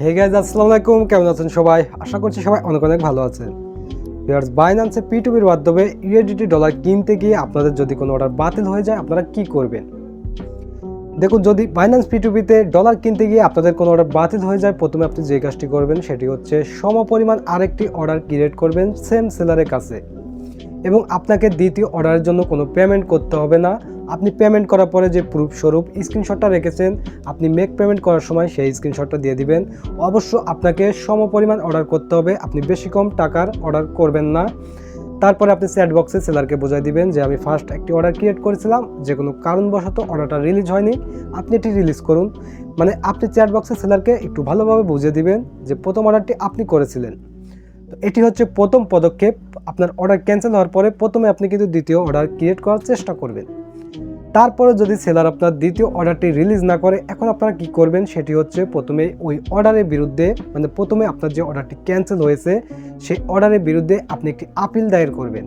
Hey guys আসসালামু আলাইকুম। কেমন আছেন সবাই? আশা করছি সবাই অনেক অনেক ভালো আছেন। ভিউয়ার্স বাইন্যান্সে পিটুবির মাধ্যমে ইউএসডিটি ডলার কিনতে গিয়ে আপনাদের যদি কোনো অর্ডার বাতিল হয়ে যায়, আপনারা কি করবেন? দেখুন, যদি বাইন্যান্স পিটুবিতে ডলার কিনতে গিয়ে আপনাদের কোনো অর্ডার বাতিল হয়ে যায়, প্রথমে আপনি যে কাজটি করবেন, সেটি হচ্ছে সমপরিমাণ আরেকটি অর্ডার ক্রিয়েট করবেন সেম সেলারের কাছে। এবং আপনাকে দ্বিতীয় অর্ডারের জন্য কোনো পেমেন্ট করতে হবে না। আপনি পেমেন্ট করার পরে যে প্রুফ স্বরূপ স্ক্রিনশটটা রেখেছেন, আপনি মেক পেমেন্ট করার সময় সেই স্ক্রিনশটটা দিয়ে দিবেন। অবশ্য আপনাকে সমপরিমাণ অর্ডার করতে হবে, আপনি বেশি কম টাকার অর্ডার করবেন না। তারপরে আপনি চ্যাট বক্সে সেলারকে বোঝাই দিবেন যে, আমি ফার্স্ট একটি অর্ডার ক্রিয়েট করেছিলাম, যে কোনো কারণবশত অর্ডারটা রিলিজ হয়নি। আপনি এটি রিলিজ করুন। মানে আপনি চ্যাট বক্সে সেলারকে একটু ভালোভাবে বুঝিয়ে দিবেন যে, প্রথম অর্ডারটি আপনি করেছিলেন। তো এটি হচ্ছে প্রথম পদক্ষেপ। আপনার অর্ডার ক্যান্সেল হওয়ার পরে প্রথমে আপনি কিন্তু দ্বিতীয় অর্ডার ক্রিয়েট করার চেষ্টা করবেন। তারপরে যদি সেলার আপনার দ্বিতীয় অর্ডারটি রিলিজ না করে, এখন আপনারা কি করবেন? সেটি হচ্ছে প্রথমে ওই অর্ডারের বিরুদ্ধে মানে প্রথমে আপনার যে অর্ডারটি ক্যান্সেল হয়েছে, সেই অর্ডারের বিরুদ্ধে আপনি একটি আপিল দায়ের করবেন।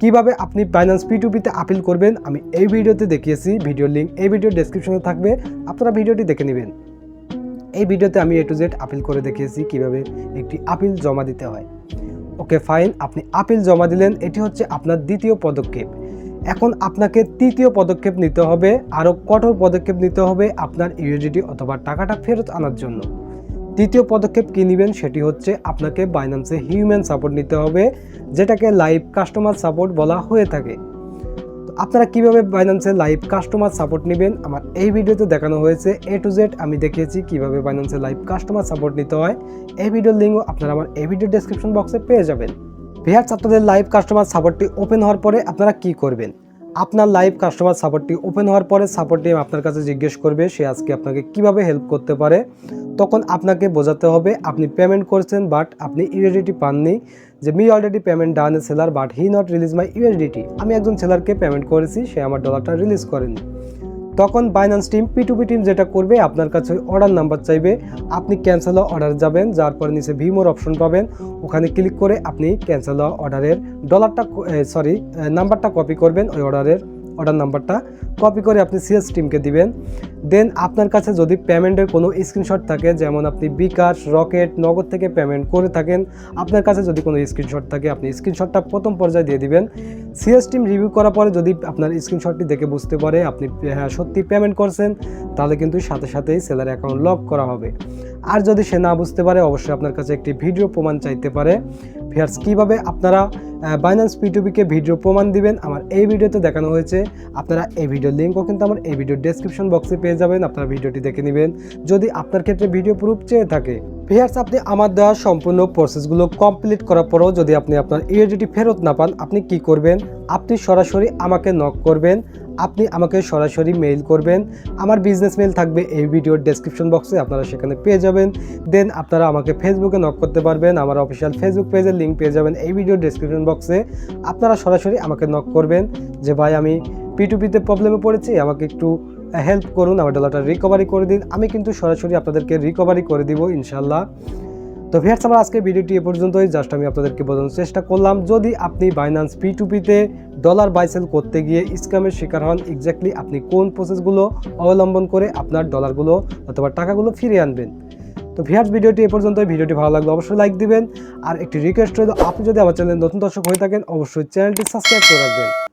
কীভাবে আপনি বাইন্যান্স পিটুপিতে আপিল করবেন, আমি এই ভিডিওতে দেখিয়েছি। ভিডিও লিঙ্ক এই ভিডিও ডেসক্রিপশনে থাকবে। আপনারা ভিডিওটি দেখে নেবেন। এই ভিডিওতে আমি এ টু জেড আপিল করে দেখিয়েছি কীভাবে একটি আপিল জমা দিতে হয়। ওকে ফাইন, আপনি আপিল জমা দিলেন, এটি হচ্ছে আপনার দ্বিতীয় পদক্ষেপ। এখন আপনাকে তৃতীয় পদক্ষেপ নিতে হবে, আরও কঠোর পদক্ষেপ নিতে হবে আপনার ইউএসডিটি অথবা টাকাটা ফেরত আনার জন্য। তৃতীয় পদক্ষেপ কী নেবেন, সেটি হচ্ছে আপনাকে বাইনান্সে হিউম্যান সাপোর্ট নিতে হবে, যেটাকে লাইভ কাস্টমার সাপোর্ট বলা হয়ে থাকে। আপনারা কীভাবে বাইন্যান্সে লাইভ কাস্টমার সাপোর্ট নেবেন? আমার এই ভিডিওতে দেখানো হয়েছে এ টু জেড আমি দেখিয়েছি কীভাবে বাইন্যান্সে লাইভ কাস্টমার সাপোর্ট নিতে হয়। এই ভিডিওর লিঙ্কও আপনারা আমার এই ভিডিও ডেসক্রিপশন বক্সে পেয়ে যাবেন। ভিহার্স আপনাদের লাইভ কাস্টমার সাপোর্টটি ওপেন হওয়ার পরে আপনারা কি করবেন? আপনার লাইভ কাস্টমার সাপোর্টটি ওপেন হওয়ার পরে সাপোর্ট টিম আপনার কাছে জিজ্ঞেস করবে, সে আজকে আপনাকে কীভাবে হেল্প করতে পারে? তখন আপনাকে বোঝাতে হবে, আপনি পেমেন্ট করছেন বাট আপনি ইউএসডিটি পাননি। যে me already payment done a seller but he not release my USDT আমি একজন সেলারকে পেমেন্ট করেছি, সে আমার ডলারটা রিলিজ করেনি। তখন বাইন্যান্স টিম পিটুপি টিম যেটা করবে, আপনার কাছে অর্ডার নাম্বার চাইবে। আপনি ক্যান্সেল অর্ডার যাবেন, যার পর নিচে ভিমোর অপশন পাবেন। ওখানে ক্লিক করে আপনি ক্যান্সেল অর্ডারের ডলারটা সরি নাম্বারটা কপি করবেন ওই অর্ডারের অর্ডার নাম্বারটা কপি করে আপনি সিএস টিমকে দিবেন। দেন আপনার কাছে যদি পেমেন্টের কোনো স্ক্রিনশট থাকে, যেমন আপনি বিকাশ, রকেট, নগদ থেকে পেমেন্ট করে থাকেন, আপনার কাছে যদি কোনো স্ক্রিনশট থাকে, আপনি স্ক্রিনশটটা প্রথম পর্যায়ে দিয়ে দিবেন। সিএস টিম রিভিউ করার পরে যদি আপনার স্ক্রিনশটটি দেখে বুঝতে পারে, আপনি হ্যাঁ সত্যি পেমেন্ট করছেন, তাহলে কিন্তু সাথে সাথেই সেলার অ্যাকাউন্ট লক করা হবে। আর যদি সে না বুঝতে পারে, অবশ্যই আপনার কাছে একটি ভিডিও প্রমাণ চাইতে পারে। ভিয়ার্স কীভাবে আপনারা বাইন্যান্স পিটুবিকে ভিডিও প্রমাণ দিবেন। আমার এই ভিডিওতে দেখানো হয়েছে। আপনারা এই ভিডিওর লিঙ্কও কিন্তু আমার এই ভিডিও ডেসক্রিপশন বক্সে পেয়ে যাবেন। আপনারা ভিডিওটি দেখে নেবেন। যদি আপনার ক্ষেত্রে ভিডিও প্রুফ চেয়ে থাকে ভিয়ার্স আপনি আমার দেওয়া সম্পূর্ণ প্রসেসগুলো কমপ্লিট করার পরেও যদি আপনি আপনার ইউএডিটি ফেরত না পান, আপনি কি করবেন? আপনি সরাসরি আমাকে নক করবেন, আপনি আমাকে সরাসরি মেইল করবেন। আমার বিজনেস মেইল থাকবে এই ভিডিওর ডেসক্রিপশন বক্সে আপনারা সেখানে পেয়ে যাবেন। দেন আপনারা আমাকে ফেসবুকে নক করতে পারবেন, আমার অফিসিয়াল ফেসবুক পেজের লিঙ্ক পেয়ে যাবেন এই ভিডিওর ডেসক্রিপশন বক্সে আপনারা সরাসরি আমাকে নক করবেন যে, ভাই, আমি পিটুপিতে প্রবলেমে পড়েছি, আমাকে একটু হেল্প করুন, আমার ডলারটা রিকভারি করে দিন। আমি কিন্তু সরাসরি আপনাদেরকে রিকভারি করে দিব ইনশাল্লাহ তো ভিয়ার্স আমার আজকে ভিডিওটি এ পর্যন্তই। জাস্ট আমি আপনাদেরকে বোঝানোর চেষ্টা করলাম, যদি আপনি বাইন্যান্স পি টুপিতে ডলার বাইসেল করতে গিয়ে স্ক্যামের শিকার হন এক্স্যাক্টলি আপনি কোন প্রসেসগুলো অবলম্বন করে আপনার ডলারগুলো অথবা টাকাগুলো ফিরিয়ে আনবেন। তো ভিয়ার্স ভিডিওটি এ পর্যন্তই। ভিডিওটি ভালো লাগলে অবশ্যই লাইক দিবেন। আর একটি রিকোয়েস্ট রইল, আপনি যদি আমার চ্যানেল নতুন দর্শক হয়ে থাকেন, অবশ্যই চ্যানেলটি সাবস্ক্রাইব করে রাখবেন।